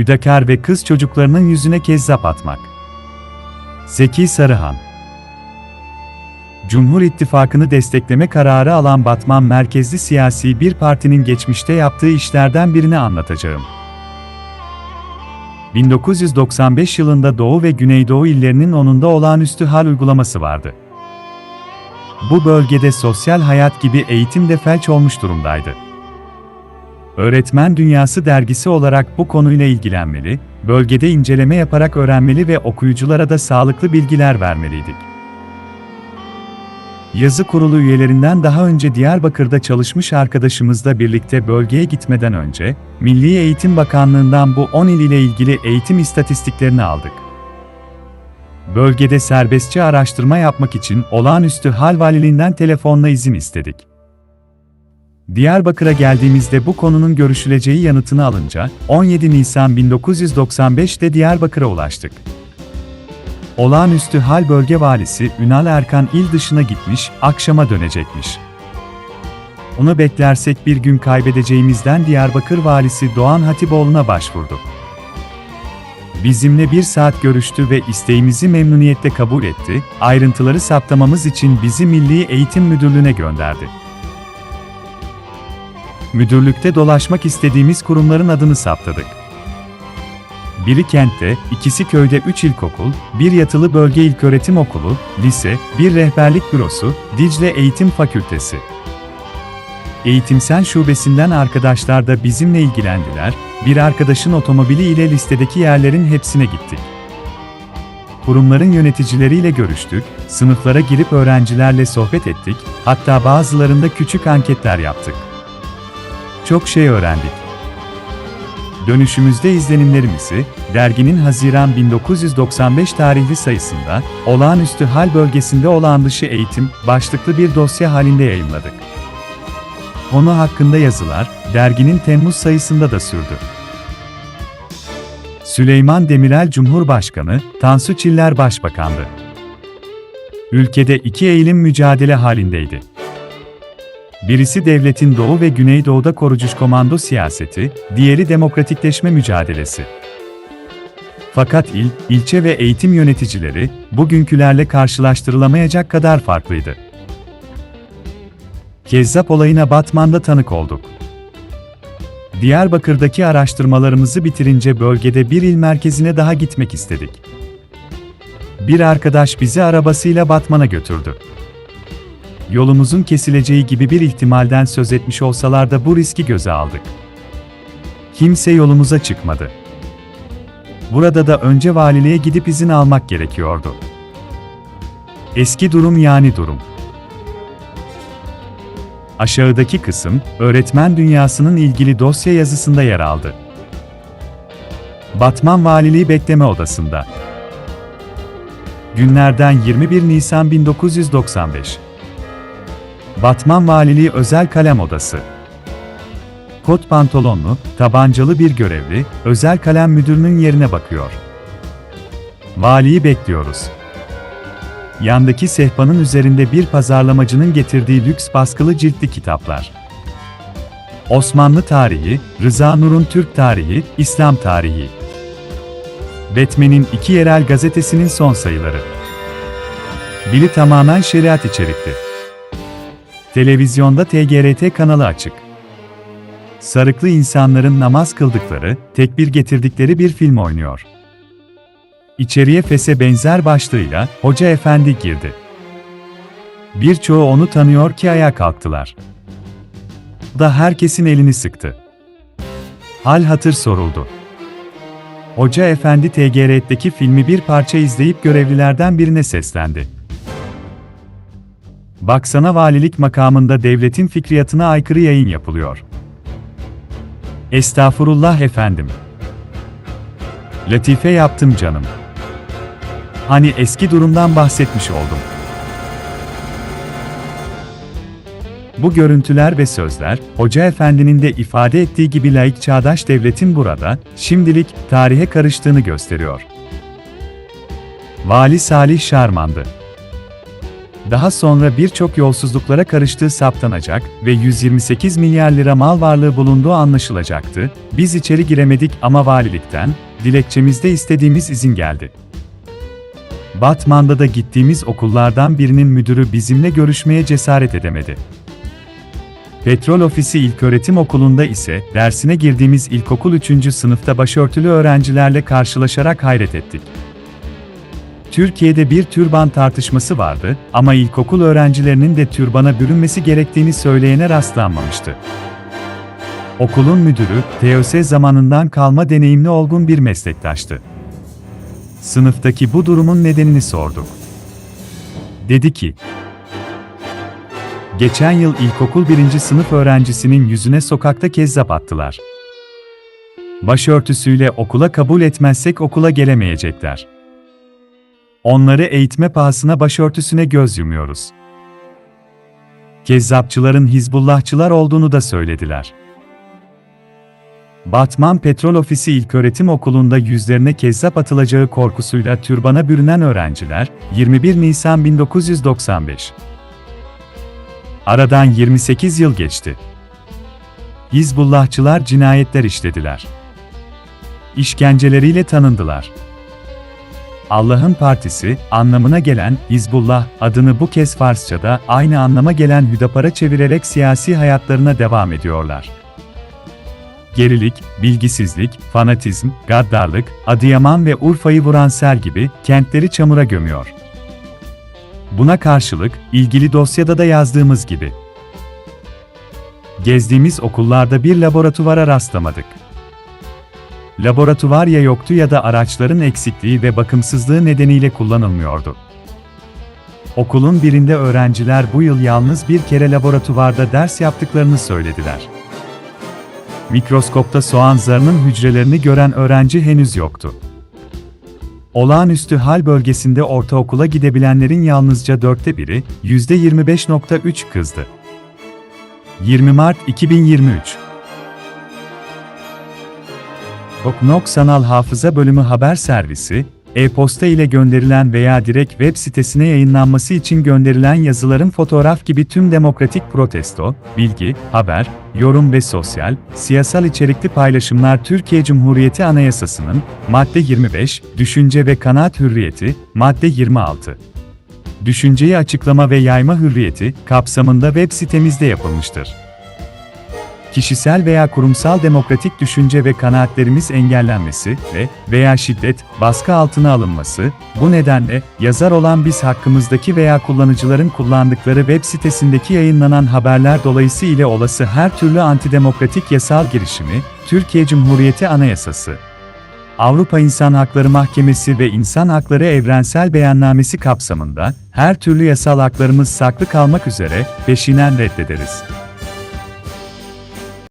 Hüdakar ve kız çocuklarının yüzüne kezzap atmak. Zeki Sarıhan Cumhur İttifakı'nı destekleme kararı alan Batman merkezli siyasi bir partinin geçmişte yaptığı işlerden birini anlatacağım. 1995 yılında Doğu ve Güneydoğu illerinin onunda olağanüstü hal uygulaması vardı. Bu bölgede sosyal hayat gibi eğitim de felç olmuş durumdaydı. Öğretmen Dünyası dergisi olarak bu konuyla ilgilenmeli, bölgede inceleme yaparak öğrenmeli ve okuyuculara da sağlıklı bilgiler vermeliydik. Yazı kurulu üyelerinden daha önce Diyarbakır'da çalışmış arkadaşımızla birlikte bölgeye gitmeden önce, Milli Eğitim Bakanlığı'ndan bu 10 il ile ilgili eğitim istatistiklerini aldık. Bölgede serbestçe araştırma yapmak için olağanüstü hal valiliğinden telefonla izin istedik. Diyarbakır'a geldiğimizde bu konunun görüşüleceği yanıtını alınca, 17 Nisan 1995'te Diyarbakır'a ulaştık. Olağanüstü hal bölge valisi Ünal Erkan il dışına gitmiş, akşama dönecekmiş. Onu beklersek bir gün kaybedeceğimizden Diyarbakır valisi Doğan Hatipoğlu'na başvurdu. Bizimle bir saat görüştü ve isteğimizi memnuniyetle kabul etti, ayrıntıları saptamamız için bizi Milli Eğitim Müdürlüğü'ne gönderdi. Müdürlükte dolaşmak istediğimiz kurumların adını saptadık. Biri kentte, ikisi köyde 3 ilkokul, bir yatılı bölge ilköğretim okulu, lise, bir rehberlik bürosu, Dicle Eğitim Fakültesi. Eğitimsel şubesinden arkadaşlar da bizimle ilgilendiler, bir arkadaşın otomobili ile listedeki yerlerin hepsine gittik. Kurumların yöneticileriyle görüştük, sınıflara girip öğrencilerle sohbet ettik, hatta bazılarında küçük anketler yaptık. Çok şey öğrendik. Dönüşümüzde izlenimlerimizi, derginin Haziran 1995 tarihli sayısında, olağanüstü hal bölgesinde olan dışı eğitim, başlıklı bir dosya halinde yayınladık. Konu hakkında yazılar, derginin Temmuz sayısında da sürdü. Süleyman Demirel Cumhurbaşkanı, Tansu Çiller Başbakandı. Ülkede iki eğilim mücadele halindeydi. Birisi devletin Doğu ve Güneydoğu'da korucuş komando siyaseti, diğeri demokratikleşme mücadelesi. Fakat il, ilçe ve eğitim yöneticileri, bugünkülerle karşılaştırılamayacak kadar farklıydı. Kezzap olayına Batman'da tanık olduk. Diyarbakır'daki araştırmalarımızı bitirince bölgede bir il merkezine daha gitmek istedik. Bir arkadaş bizi arabasıyla Batman'a götürdü yolumuzun kesileceği gibi bir ihtimalden söz etmiş olsalar da bu riski göze aldık. Kimse yolumuza çıkmadı. Burada da önce valiliğe gidip izin almak gerekiyordu. Eski durum yani durum. Aşağıdaki kısım, öğretmen dünyasının ilgili dosya yazısında yer aldı. Batman Valiliği Bekleme Odasında. Günlerden 21 Nisan 1995 Batman Valiliği Özel Kalem Odası. Kot pantolonlu, tabancalı bir görevli, özel kalem müdürünün yerine bakıyor. Valiyi bekliyoruz. Yandaki sehpanın üzerinde bir pazarlamacının getirdiği lüks baskılı ciltli kitaplar. Osmanlı tarihi, Rıza Nur'un Türk tarihi, İslam tarihi. Batman'in iki yerel gazetesinin son sayıları. Biri tamamen şeriat içerikli. Televizyonda TGRT kanalı açık. Sarıklı insanların namaz kıldıkları, tekbir getirdikleri bir film oynuyor. İçeriye Fes'e benzer başlığıyla Hoca Efendi girdi. Birçoğu onu tanıyor ki ayağa kalktılar. Da herkesin elini sıktı. Hal hatır soruldu. Hoca Efendi TGRT'deki filmi bir parça izleyip görevlilerden birine seslendi. Baksana valilik makamında devletin fikriyatına aykırı yayın yapılıyor. Estağfurullah efendim. Latife yaptım canım. Hani eski durumdan bahsetmiş oldum. Bu görüntüler ve sözler, Hoca Efendi'nin de ifade ettiği gibi laik çağdaş devletin burada, şimdilik, tarihe karıştığını gösteriyor. Vali Salih Şarmandı daha sonra birçok yolsuzluklara karıştığı saptanacak ve 128 milyar lira mal varlığı bulunduğu anlaşılacaktı. Biz içeri giremedik ama valilikten, dilekçemizde istediğimiz izin geldi. Batman'da da gittiğimiz okullardan birinin müdürü bizimle görüşmeye cesaret edemedi. Petrol Ofisi İlköğretim Okulu'nda ise dersine girdiğimiz ilkokul 3. sınıfta başörtülü öğrencilerle karşılaşarak hayret ettik. Türkiye'de bir türban tartışması vardı ama ilkokul öğrencilerinin de türbana bürünmesi gerektiğini söyleyene rastlanmamıştı. Okulun müdürü, TÖS zamanından kalma deneyimli olgun bir meslektaştı. Sınıftaki bu durumun nedenini sorduk. Dedi ki, Geçen yıl ilkokul birinci sınıf öğrencisinin yüzüne sokakta kezzap attılar. Başörtüsüyle okula kabul etmezsek okula gelemeyecekler. Onları eğitme pahasına başörtüsüne göz yumuyoruz. Kezzapçıların Hizbullahçılar olduğunu da söylediler. Batman Petrol Ofisi İlköğretim Okulu'nda yüzlerine kezzap atılacağı korkusuyla türbana bürünen öğrenciler, 21 Nisan 1995 Aradan 28 yıl geçti. Hizbullahçılar cinayetler işlediler. İşkenceleriyle tanındılar. Allah'ın partisi anlamına gelen Hizbullah adını bu kez Farsçada aynı anlama gelen Hüdapar'a çevirerek siyasi hayatlarına devam ediyorlar. Gerilik, bilgisizlik, fanatizm, gaddarlık, Adıyaman ve Urfa'yı vuran sel gibi kentleri çamura gömüyor. Buna karşılık, ilgili dosyada da yazdığımız gibi. Gezdiğimiz okullarda bir laboratuvara rastlamadık. Laboratuvar ya yoktu ya da araçların eksikliği ve bakımsızlığı nedeniyle kullanılmıyordu. Okulun birinde öğrenciler bu yıl yalnız bir kere laboratuvarda ders yaptıklarını söylediler. Mikroskopta soğan zarının hücrelerini gören öğrenci henüz yoktu. Olağanüstü hal bölgesinde ortaokula gidebilenlerin yalnızca dörtte biri, %25.3 kızdı. 20 Mart 2023 Oknok Sanal Hafıza Bölümü Haber Servisi, e-posta ile gönderilen veya direkt web sitesine yayınlanması için gönderilen yazıların fotoğraf gibi tüm demokratik protesto, bilgi, haber, yorum ve sosyal, siyasal içerikli paylaşımlar Türkiye Cumhuriyeti Anayasası'nın, madde 25, düşünce ve kanaat hürriyeti, madde 26. Düşünceyi açıklama ve yayma hürriyeti kapsamında web sitemizde yapılmıştır kişisel veya kurumsal demokratik düşünce ve kanaatlerimiz engellenmesi ve veya şiddet, baskı altına alınması, bu nedenle yazar olan biz hakkımızdaki veya kullanıcıların kullandıkları web sitesindeki yayınlanan haberler dolayısıyla olası her türlü antidemokratik yasal girişimi, Türkiye Cumhuriyeti Anayasası, Avrupa İnsan Hakları Mahkemesi ve İnsan Hakları Evrensel Beyannamesi kapsamında her türlü yasal haklarımız saklı kalmak üzere peşinen reddederiz.